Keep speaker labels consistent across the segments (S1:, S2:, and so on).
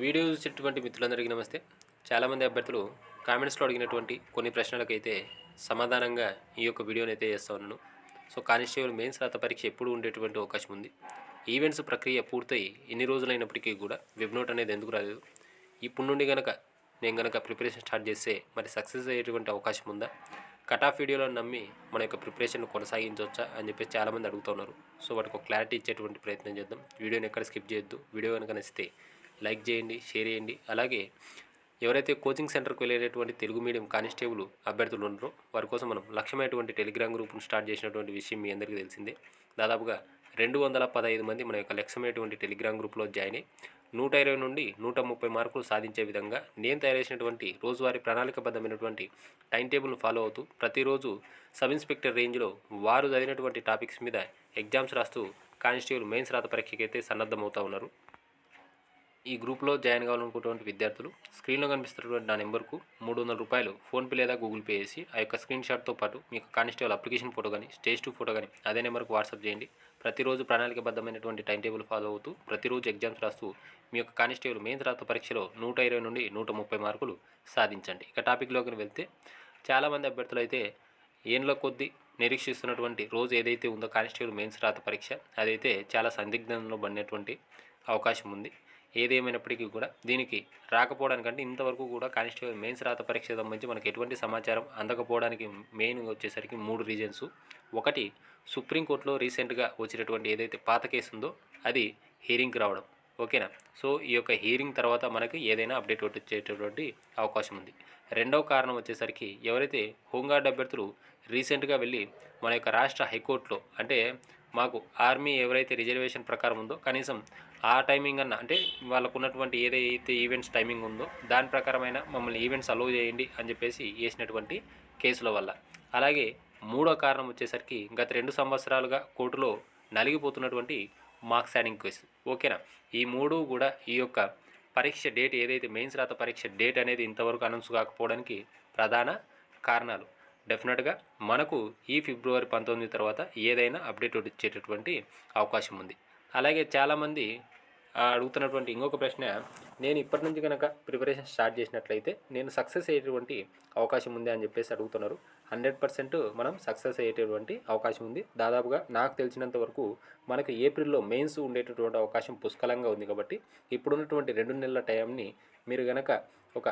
S1: Video చూసేటువంటి మిత్రులందరికీ నమస్తే. చాలామంది అభ్యర్థులు కామెంట్స్లో అడిగినటువంటి కొన్ని ప్రశ్నలకైతే సమాధానంగా ఈ యొక్క వీడియోని అయితే చేస్తా ఉన్నాను. సో కానిస్టేబుల్ మెయిన్స్ రాత పరీక్ష ఎప్పుడు ఉండేటువంటి అవకాశం ఉంది? ఈవెంట్స్ ప్రక్రియ పూర్తయి ఎన్ని రోజులైనప్పటికీ కూడా వెబ్ నోట్ అనేది ఎందుకు రాలేదు? ఇప్పుడు నుండి కనుక నేను కనుక ప్రిపరేషన్ స్టార్ట్ చేస్తే మరి సక్సెస్ అయ్యేటువంటి అవకాశం ఉందా? కట్ ఆఫ్ వీడియోలను నమ్మి మన యొక్క ప్రిపరేషన్ కొనసాగించవచ్చా అని చెప్పేసి చాలామంది అడుగుతున్నారు సో వాటికి ఒక క్లారిటీ ఇచ్చేటువంటి ప్రయత్నం చేద్దాం. వీడియోని ఎక్కడ స్కిప్ చేయొద్దు. వీడియో కనుక నచ్చితే లైక్ చేయండి షేర్ చేయండి. అలాగే ఎవరైతే కోచింగ్ సెంటర్కి వెళ్ళేటటువంటి తెలుగు మీడియం కానిస్టేబుల్ అభ్యర్థులు ఉన్నారో వారి కోసం మనం లక్ష్యమైనటువంటి టెలిగ్రామ్ గ్రూప్ను స్టార్ట్ చేసినటువంటి విషయం మీ అందరికీ తెలిసిందే. దాదాపుగా రెండు వందల పదహైదు మంది మన యొక్క లక్ష్యమైనటువంటి టెలిగ్రామ్ గ్రూప్లో జాయిన్ అయ్యి నూట ఇరవై నుండి నూట ముప్పై మార్కులు సాధించే విధంగా నేను తయారు చేసినటువంటి రోజువారీ ప్రణాళికబద్ధమైనటువంటి టైం టేబుల్ను ఫాలో అవుతూ ప్రతిరోజు సబ్ ఇన్స్పెక్టర్ రేంజ్లో వారు చదివినటువంటి టాపిక్స్ మీద ఎగ్జామ్స్ రాస్తూ కానిస్టేబుల్ మెయిన్స్ రాత పరీక్షకి అయితే ఉన్నారు. ఈ గ్రూప్లో జాయిన్ కావాలనుకున్నటువంటి విద్యార్థులు స్క్రీన్లో కనిపిస్తున్నటువంటి నా నెంబర్కు మూడు వందల రూపాయలు ఫోన్పే లేదా గూగుల్ పే చేసి ఆ యొక్క స్క్రీన్ షాట్తో పాటు మీకు కానిస్టేబుల్ అప్లికేషన్ ఫోటో కానీ స్టేజ్ టూ ఫోటో కానీ అదే నెంబర్కు వాట్సాప్ చేయండి. ప్రతిరోజు ప్రణాళికబద్ధమైనటువంటి టైం టేబుల్ ఫాలో అవుతూ ప్రతిరోజు ఎగ్జామ్స్ రాస్తూ మీ యొక్క కానిస్టేబుల్ మెయిన్ తర్వాత పరీక్షలో నూట ఇరవై నుండి నూట ముప్పై మార్కులు సాధించండి. ఇక టాపిక్లోకి వెళ్తే చాలామంది అభ్యర్థులు అయితే ఏండ్ల కొద్దీ నిరీక్షిస్తున్నటువంటి రోజు ఏదైతే ఉందో కానిస్టేబుల్ మెయిన్స్ రాత పరీక్ష అదైతే చాలా సందిగ్ధంలో పడినటువంటి అవకాశం ఉంది. ఏదేమైనప్పటికీ కూడా దీనికి రాకపోవడానికంటే ఇంతవరకు కూడా కానిస్టేబుల్ మెయిన్స్ రాత పరీక్ష సంబంధించి మనకు ఎటువంటి సమాచారం అందకపోవడానికి మెయిన్ వచ్చేసరికి మూడు రీజన్స్. ఒకటి సుప్రీంకోర్టులో రీసెంట్గా వచ్చినటువంటి ఏదైతే పాత కేసు ఉందో అది హీరింగ్కి రావడం. ఓకేనా? సో ఈ యొక్క హీరింగ్ తర్వాత మనకి ఏదైనా అప్డేట్ వచ్చేటటువంటి అవకాశం ఉంది. రెండవ కారణం వచ్చేసరికి ఎవరైతే హోంగార్డ్ అభ్యర్థులు రీసెంట్గా వెళ్ళి మన యొక్క రాష్ట్ర హైకోర్టులో అంటే మాకు ఆర్మీ ఎవరైతే రిజర్వేషన్ ప్రకారం ఉందో కనీసం ఆ టైమింగ్ అన్న అంటే వాళ్ళకు ఉన్నటువంటి ఏదైతే ఈవెంట్స్ టైమింగ్ ఉందో దాని ప్రకారమైన మమ్మల్ని ఈవెంట్స్ అలో చేయండి అని చెప్పేసి వేసినటువంటి కేసుల వల్ల. అలాగే మూడో కారణం వచ్చేసరికి గత రెండు సంవత్సరాలుగా కోర్టులో నలిగిపోతున్నటువంటి మార్క్స్ యాడింగ్ కేసు ఓకేనా? ఈ మూడు కూడా ఈ యొక్క పరీక్ష డేట్ ఏదైతే మెయిన్స్ రాత పరీక్ష డేట్ అనేది ఇంతవరకు అనౌన్స్ కాకపోవడానికి ప్రధాన కారణాలు. డెఫినెట్గా మనకు ఈ ఫిబ్రవరి పంతొమ్మిది తర్వాత ఏదైనా అప్డేట్ వచ్చేటటువంటి అవకాశం ఉంది. అలాగే చాలామంది అడుగుతున్నటువంటి ఇంకొక ప్రశ్న నేను ఇప్పటి నుంచి కనుక ప్రిపరేషన్ స్టార్ట్ చేసినట్లయితే నేను సక్సెస్ అయ్యేటువంటి అవకాశం ఉంది అని చెప్పేసి అడుగుతున్నారు. హండ్రెడ్ పర్సెంట్ మనం సక్సెస్ అయ్యేటటువంటి అవకాశం ఉంది. దాదాపుగా నాకు తెలిసినంత వరకు మనకు ఏప్రిల్లో మెయిన్స్ ఉండేటటువంటి అవకాశం పుష్కలంగా ఉంది కాబట్టి ఇప్పుడున్నటువంటి రెండు నెలల టైంని మీరు కనుక ఒక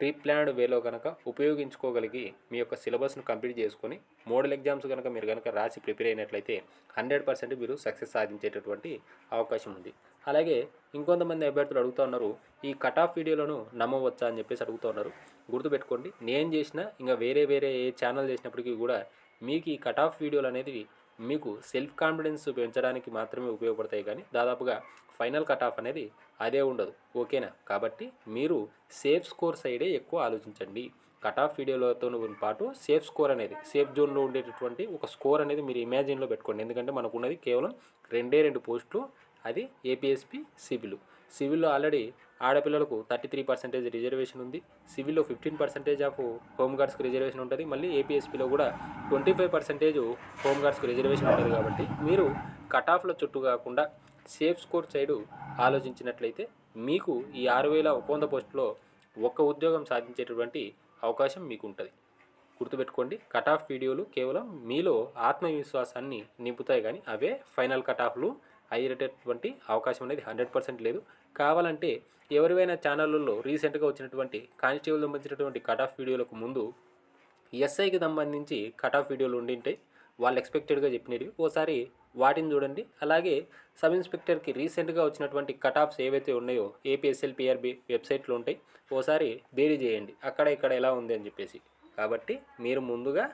S1: ప్రీ ప్లాన్డ్ వేలో కనుక ఉపయోగించుకోగలిగి మీ యొక్క సిలబస్ను కంప్లీట్ చేసుకొని మోడల్ ఎగ్జామ్స్ కనుక మీరు కనుక రాసి ప్రిపేర్ అయినట్లయితే హండ్రెడ్ పర్సెంట్ మీరు సక్సెస్ సాధించేటటువంటి అవకాశం ఉంది. అలాగే ఇంకొంతమంది అభ్యర్థులు అడుగుతూ ఉన్నారు ఈ కట్ ఆఫ్ వీడియోలను నమ్మవచ్చా అని చెప్పేసి అడుగుతూ ఉన్నారు. గుర్తుపెట్టుకోండి నేను చేసిన ఇంకా వేరే వేరే ఏ ఛానల్ చేసినప్పటికీ కూడా మీకు ఈ కట్ ఆఫ్ వీడియోలు అనేది మీకు సెల్ఫ్ కాన్ఫిడెన్స్ పెంచడానికి మాత్రమే ఉపయోగపడతాయి కానీ దాదాపుగా ఫైనల్ కట్ ఆఫ్ అనేది అదే ఉండదు. ఓకేనా కాబట్టి మీరు సేఫ్ స్కోర్ సైడే ఎక్కువ ఆలోచించండి. కట్ ఆఫ్ వీడియోలతో పాటు సేఫ్ స్కోర్ అనేది సేఫ్ జోన్లో ఉండేటటువంటి ఒక స్కోర్ అనేది మీరు ఇమాజిన్లో పెట్టుకోండి. ఎందుకంటే మనకు ఉన్నది కేవలం రెండే రెండు పోస్టులు అది ఏపీఎస్పి సివిల్. సివిల్లో ఆల్రెడీ ఆడపిల్లలకు థర్టీ త్రీ పర్సెంటేజ్ రిజర్వేషన్ ఉంది. సివిల్లో ఫిఫ్టీన్ పర్సెంటేజ్ ఆఫ్ హోమ్ గార్డ్స్కి రిజర్వేషన్ ఉంటుంది. మళ్ళీ ఏపీఎస్పీలో కూడా ట్వంటీ ఫైవ్ పర్సెంటేజ్ హోమ్ గార్డ్స్కి రిజర్వేషన్ ఉంటుంది కాబట్టి మీరు కట్ ఆఫ్ల చుట్టూ కాకుండా సేఫ్ స్కోర్ సైడు ఆలోచించినట్లయితే మీకు ఈ ఆరు వేల ఒక వంద పోస్టులో ఒక్క ఉద్యోగం సాధించేటటువంటి అవకాశం మీకు ఉంటుంది గుర్తుపెట్టుకోండి కట్ ఆఫ్ వీడియోలు కేవలం మీలో ఆత్మవిశ్వాసాన్ని నింపుతాయి కానీ అవే ఫైనల్ కట్ ఆఫ్లు అయ్యేటటువంటి అవకాశం అనేది హండ్రెడ్ పర్సెంట్ లేదు. కావాలంటే ఎవరివైనా ఛానళ్ళల్లో రీసెంట్గా వచ్చినటువంటి కానిస్టేబుల్ సంబంధించినటువంటి కట్ ఆఫ్ వీడియోలకు ముందు ఎస్ఐకి సంబంధించి కట్ ఆఫ్ వీడియోలు ఉండింటాయి వాళ్ళు ఎక్స్పెక్టెడ్గా చెప్పినవి. ఓసారి వాటిని చూడండి. అలాగే సబ్ ఇన్స్పెక్టర్కి రీసెంట్గా వచ్చినటువంటి కట్ ఆఫ్స్ ఏవైతే ఉన్నాయో ఏపీఎస్ఎల్ పిఆర్బి వెబ్సైట్లో ఉంటాయి. ఓసారి బేరీ చేయండి. అక్కడ ఇక్కడ ఎలా ఉంది అని చెప్పేసి. కాబట్టి మీరు ముందుగా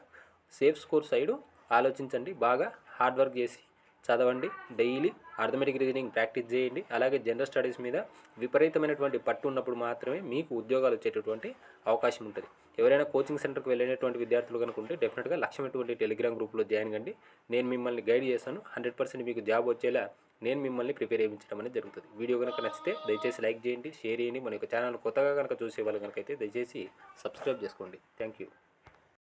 S1: సేఫ్ స్కోర్ సైడు ఆలోచించండి. బాగా హార్డ్ వర్క్ చేసి చదవండి డైలీ అర్థమెటిక్ రీజనింగ్ ప్రాక్టీస్ చేయండి. అలాగే జనరల్ స్టడీస్ మీద విపరీతమైనటువంటి పట్టు ఉన్నప్పుడు మాత్రమే మీకు ఉద్యోగాలు వచ్చేటటువంటి అవకాశం ఉంటుంది. ఎవరైనా కోచింగ్ సెంటర్కి వెళ్ళినటువంటి విద్యార్థులు కనుక ఉంటే డెఫినెట్గా లక్ష్యమైనటువంటి టెలిగ్రామ్ గ్రూప్లో జాయిన్ కండి. నేను మిమ్మల్ని గైడ్ చేస్తాను హండ్రెడ్ పర్సెంట్ మీకు జాబ్ వచ్చేలా నేను మిమ్మల్ని ప్రిపేర్ చేయించడం అనేది జరుగుతుంది. వీడియో కనుక నచ్చితే దయచేసి లైక్ చేయండి షేర్ చేయండి. మన యొక్క ఛానల్ కొత్తగా కనుక చూసే వాళ్ళు కనుక అయితే దయచేసి సబ్స్క్రైబ్ చేసుకోండి. Thank you.